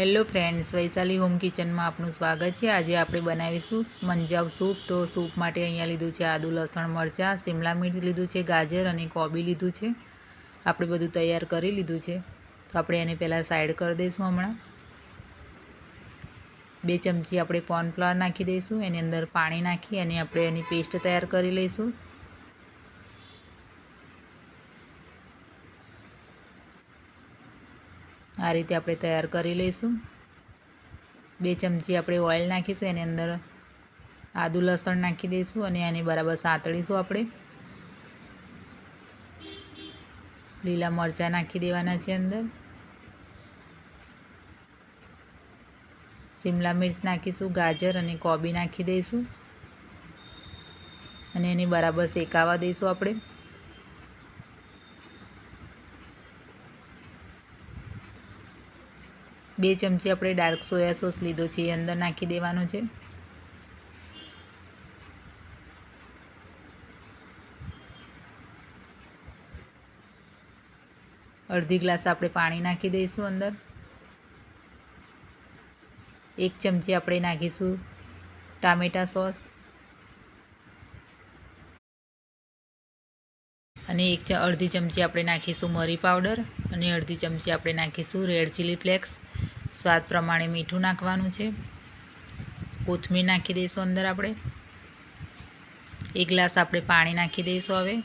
Hello friends, Vaishali home કિચનમાં આપનું સ્વાગત છે. આજે આપણે બનાવીશું મંજાવ સૂપ. તો સૂપ માટે અહીંયા લીધું છે આદુ, લસણ, મરચાં શિમલા મિર્ચ લીધું છે, ગાજર અને કોબી લીધું છે. આપણે બધું તૈયાર કરી લીધું છે. તો આપણે એને પહેલાં સાઈડ કરી દઈશું હમણાં. બે ચમચી આપણે કોર્નફ્લાવર નાખી દઈશું, એની અંદર પાણી નાખી અને આપણે એની પેસ્ટ તૈયાર કરી લઈશું. આ રીતે આપણે તૈયાર કરી લઈશું. બે ચમચી આપણે ઓઇલ નાખીશું, એની અંદર આદુ લસણ નાખી દઈશું અને એને બરાબર સાંતળીશું આપણે. લીલા મરચાં નાખી દેવાના છે અંદર. શિમલા મિર્ચ નાખીશું, ગાજર અને કોબી નાખી દઈશું. અને એને બરાબર શેકાવા દઈશું આપણે. બે ચમચી આપણે ડાર્ક સોયા સોસ લીધો છે, એ અંદર નાખી દેવાનો છે. અડધી ગ્લાસ આપણે પાણી નાખી દઈશું અંદર. એક ચમચી આપણે નાખીશું ટામેટા સોસ. અને એક અડધી ચમચી આપણે નાખીશું મરી પાવડર અને અડધી ચમચી આપણે નાખીશું રેડ ચીલી ફ્લેક્સ. સ્વાદ પ્રમાણે મીઠું નાખવાનું છે. કોથમીર નાખી દઈશું અંદર આપણે. એક ગ્લાસ આપણે પાણી નાખી દઈશું હવે.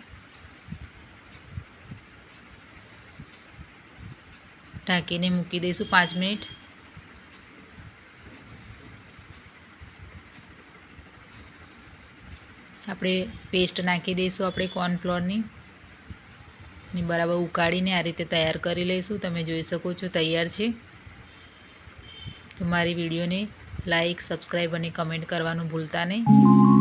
ઢાંકીને મૂકી દઈશું પાંચ મિનિટ. આપણે પેસ્ટ નાખી દઈશું આપણે કોર્નફ્લોરની. ને બરાબર ઉકાળીને આ રીતે તૈયાર કરી લઈશું. તમે જોઈ શકો છો તૈયાર છે. તો મારી વિડીયોને લાઈક સબસ્ક્રાઈબ અને કમેન્ટ કરવાનું ભૂલતા નહીં.